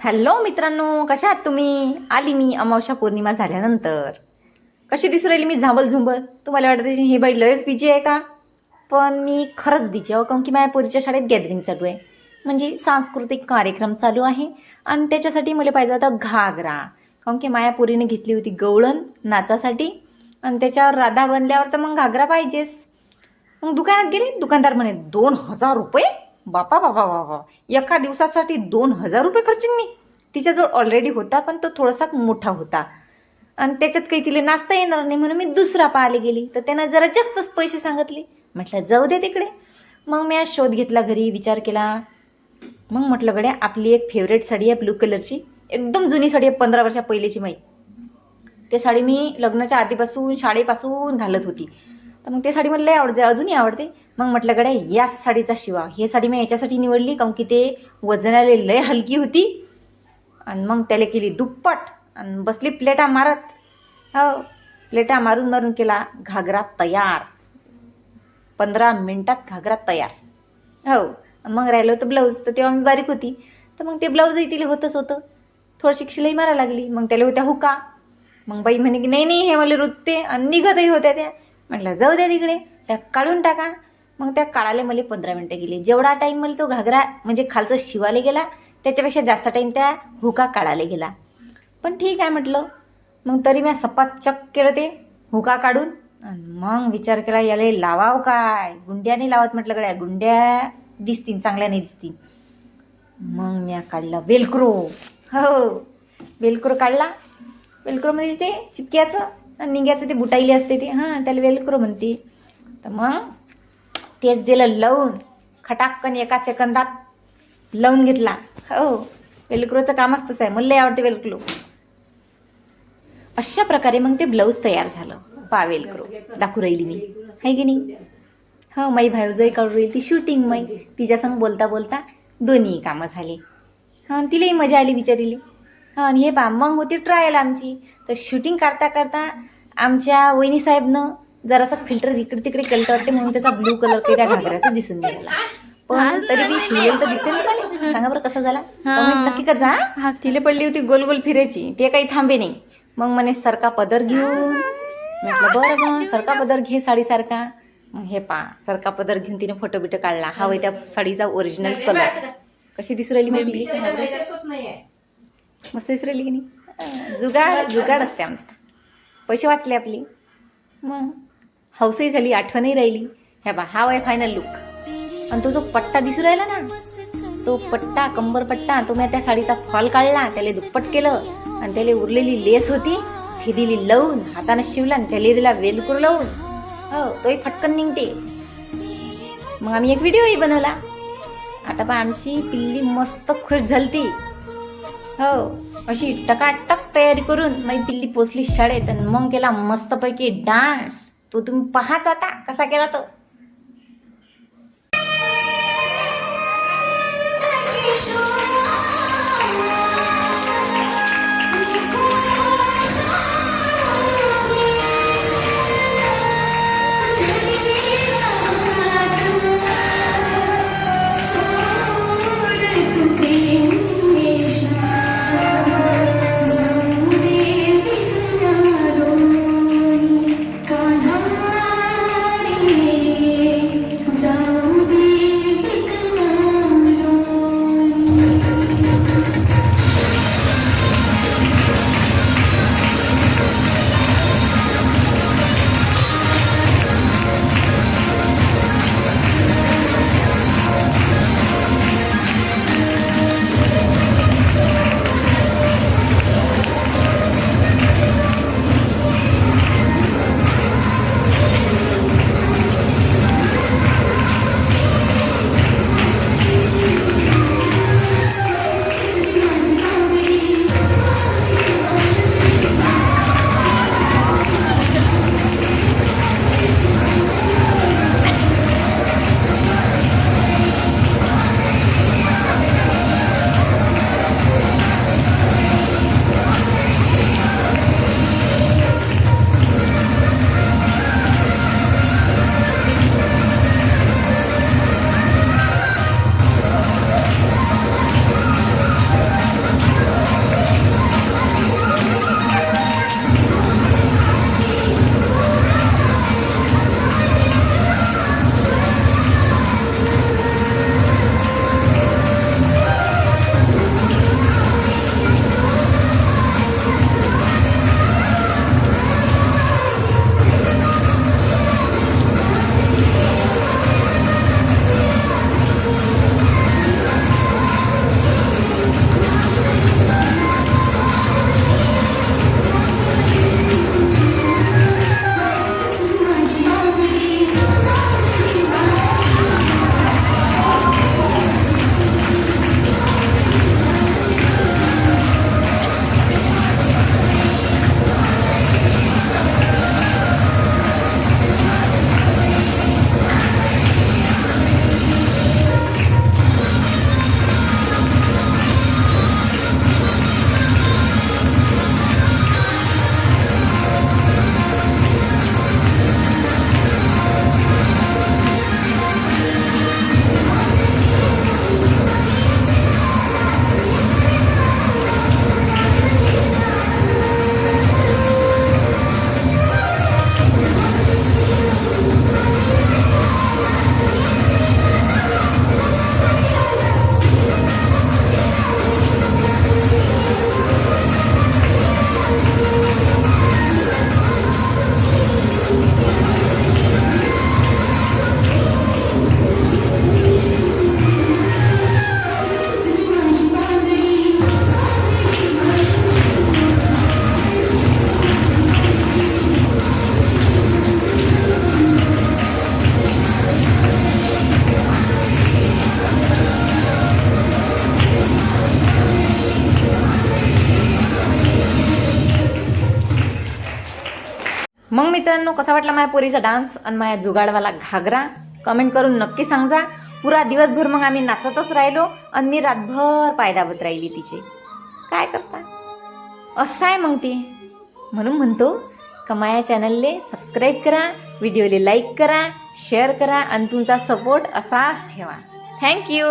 Hello मित्रांनो कशा आहात तुम्ही? आली मी अमावस्या पौर्णिमा झाल्यानंतर. कशी दिसू राहिली मी झांबल झुंबल तुम्हाला वाटतं हे बाई लयच बिजी आहे का? पण मी खरंच बिजी आहे काऊन की माझ्या पोरीच्या शाळेत गॅदरिंग चालू आहे. म्हणजे सांस्कृतिक कार्यक्रम चालू आहे आणि त्याच्यासाठी मला पाहिजे होता घागरा. काऊन की माया पोरीने घेतली होती गवळण नाचासाठी आणि त्याच्यावर राधा बनल्यावर तर मग घागरा पाहिजेच मग दुकानात गेली दुकानदार म्हणे दोन हजार रुपये? बापा बापा बापा. एका दिवसासाठी दोन हजार रुपये खर्चीन मी. तिच्याजवळ ऑलरेडी होता पण तो थोडासा मोठा होता. आणि त्याच्यात काही तिला नाचता येणार नाही म्हणून मी दुसरा पाहायला गेली. तर त्यांना जरा जास्तच पैसे सांगितले. म्हटलं जाऊ दे तिकडे. मग मी आज शोध घेतला घरी विचार केला. मग म्हटलं गड्या आपली एक फेवरेट साडी आहे ब्लू कलरची एकदम जुनी साडी आहे पंधरा वर्षा पहिलीची माई ते साडी मी लग्नाच्या आधीपासून शाळेपासून घालत होती. तर मग ते साडी मला लय आवडते अजूनही आवडते. मग म्हटलं गड्या याच साडीचा शिवा. हे साडी मी याच्यासाठी निवडली काऊन की ते वजनाला लय हलकी होती. आणि मग त्याला केली दुप्पट. आणि बसली प्लेटा मारत. हो प्लेटा मारून मारून केला घागरा तयार. पंधरा मिनटात घागरा तयार. हो मग राहिलं होतं ब्लाऊज तर तेव्हा मी बारीक होती. तर मग ते ब्लाऊजही तिला होतंच होतं. थोडीशी शिलाई मारायला लागली. मग त्याला होत्या हुका. मग बाई म्हणे की नाही नाही हे मला रुतते. आणि निघतही होत्या त्या. म्हटलं जाऊ द्या तिकडे. त्या काढून टाका. मग त्या काढायला मला पंधरा मिनटं गेली. जेवढा टाईम मला तो घागरा म्हणजे खालचं शिवायला गेला त्याच्यापेक्षा जास्त टाईम त्या हुका काढायला गेला. पण ठीक आहे म्हटलं. मग तरी मी सपात चक केलं ते हुका काढून. मग विचार केला याला लावाव काय? गुंड्याने लावत म्हटलं गड्या. गुंड्या दिसतील चांगल्या नाही दिसतील मग मी काढला वेलक्रो. हो, हो. वेलक्रो काढला. वेलक्रो म्हणजे ते चिपक्याचं आणि निघ्याचं ते बुटाईले असते ते. हां त्याला वेलक्रो म्हणते. तर मग तेच दिलं लवून. खटाक्कन एका सेकंदात लावून घेतला. हो वेलक्रोचं कामच तसं आहे. मला आवडते वेलक्रो. अशा प्रकारे मग ते ब्लाऊज तयार झालं. पा वेलक्रो. दाखवू राहिली मी. आहे की नाही? हो माई भाऊजही काढून राहील. ती शूटिंग माई. तिच्यासंग बोलता बोलता दोन्ही कामं झाली. हां तिलाही मजा आली बिचारीली. हां आणि हे पा मग होती ट्रायल आमची. तर शूटिंग काढता काढता आमच्या वहिनी साहेबनं जरासं फिल्टर इकडे तिकडे केलं तर वाटते म्हणून त्याचा ब्लू कलर काही त्या घागऱ्याचा दिसून गेला पण तरी मी शिवलेलं तर दिसते ना सांगा बरं कसं झाला? कमेंट नक्की कर जा हा तिले पडली होती गोल गोल फिरायची. ते काही थांबे नाही. मग म्हणे सरका पदर घेऊन. म्हटलं बरं मग सरका पदर घे साडीसारखा. मग हे पा सरका पदर घेऊन तिने फोटो बिटो काढला. हा वय त्या साडीचा ओरिजिनल कलर कशी दिसू राहिली मग बरं. मस्त दिसू राहिली की नाही? जुगाड जुगाड असते आमचा. पैसे वाचले आपले. मग? हौसही झाली आठवणही राहिली. ह्या बा हा वय फायनल लुक आणि तो जो पट्टा दिसू राहिला ना तो पट्टा कंबर पट्टा तो मी त्या साडीचा फॉल काढला त्याला दुप्पट केलं आणि त्याला उरलेली लेस होती ती दिली लावून हातानं शिवला आणि त्याला दिला वेलकूर लावून. हो तोही फटकन निघते. मग आम्ही एक व्हिडिओही बनवला. आता पण आमची पिल्ली मस्त खुश झालती. हो अशी टकाटक तयारी करून माझी पिल्ली पोचली शाळेत आणि मग केला मस्तपैकी डान्स. तो तुम्ही पाहाच आता कसा केला तो. मग मित्रांनो कसा वाटला माझ्या पोरीचा डान्स आणि माझ्या जुगाडवाला घागरा? कमेंट करून नक्की सांगा पुरा दिवसभर मग आम्ही नाचतच राहिलो आणि मी रातभर पायदाबत राहिली तिचे. काय करता? असं आहे मग ते. म्हणून म्हणतो का चॅनलले सबस्क्राईब करा व्हिडिओले लाईक करा शेअर करा आणि तुमचा सपोर्ट असाच ठेवा. थँक्यू